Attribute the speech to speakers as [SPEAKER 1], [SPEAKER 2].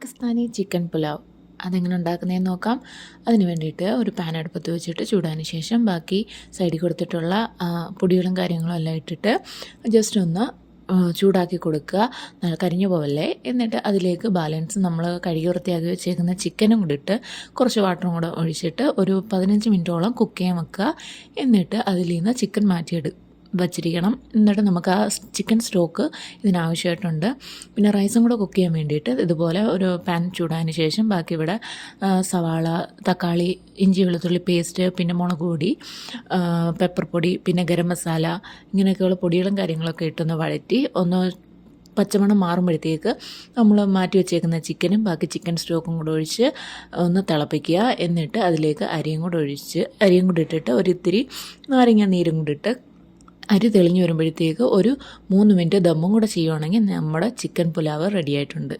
[SPEAKER 1] Pakistani chicken pulao. അതെങ്ങനെ ഉണ്ടാക്കുന്നതെന്ന് നോക്കാം. അതിന് വേണ്ടിയിട്ട് ഒരു പാൻ അടുപ്പത്ത് വെച്ചിട്ട് ചൂടാന് ശേഷം ബാക്കി സൈഡിൽ കൊടുത്തിട്ടുള്ള പൊടികളും കാര്യങ്ങളും എല്ലാം ഇട്ടിട്ട് ജസ്റ്റ് ഒന്ന് ചൂടാക്കി കൊടുക്കുക. നല്ല കരിഞ്ഞു പോവല്ലേ? എന്നിട്ട് അതിലേക്ക് ബാലൻസ് നമ്മൾ കഴുകി വൃത്തിയാക്കി വെച്ചേക്കുന്ന ചിക്കനും കൂടി ഇട്ട് കുറച്ച് വാട്ടറും കൂടെ ഒഴിച്ചിട്ട് ഒരു പതിനഞ്ച് മിനിറ്റോളം കുക്ക് ചെയ്യാൻ വെക്കുക. എന്നിട്ട് അതിൽ നിന്ന് ചിക്കൻ മാറ്റിയെടു വച്ചിരിക്കണം. എന്നിട്ട് നമുക്ക് ആ ചിക്കൻ സ്റ്റോക്ക് ഇതിനാവശ്യമായിട്ടുണ്ട്. പിന്നെ റൈസും കൂടെ കുക്ക് ചെയ്യാൻ വേണ്ടിയിട്ട് ഇതുപോലെ ഒരു പാൻ ചൂടാൻ ശേഷം ബാക്കി ഇവിടെ സവാള തക്കാളി ഇഞ്ചി വെളുത്തുള്ളി പേസ്റ്റ് പിന്നെ മുളക് പൊടി പെപ്പർ പൊടി പിന്നെ ഗരം മസാല ഇങ്ങനെയൊക്കെയുള്ള പൊടികളും കാര്യങ്ങളൊക്കെ ഇട്ടൊന്ന് വഴറ്റി ഒന്ന് പച്ചമണം മാറുമ്പോഴത്തേക്ക് നമ്മൾ മാറ്റി വെച്ചേക്കുന്ന ചിക്കനും ബാക്കി ചിക്കൻ സ്റ്റോക്കും കൂടെ ഒഴിച്ച് ഒന്ന് തിളപ്പിക്കുക. എന്നിട്ട് അതിലേക്ക് അരിയും കൂടെ ഒഴിച്ച് അരിയും കൂടെ ഇട്ടിട്ട് ഒരിത്തിരി നാരങ്ങ നീരും കൂടെ ഇട്ട് അരി തെളിഞ്ഞു വരുമ്പോഴത്തേക്ക് ഒരു മൂന്ന് മിനിറ്റ് ദമ്മും കൂടെ ചെയ്യുവാണെങ്കിൽ നമ്മുടെ ചിക്കൻ പുലാവ് റെഡി ആയിട്ടുണ്ട്.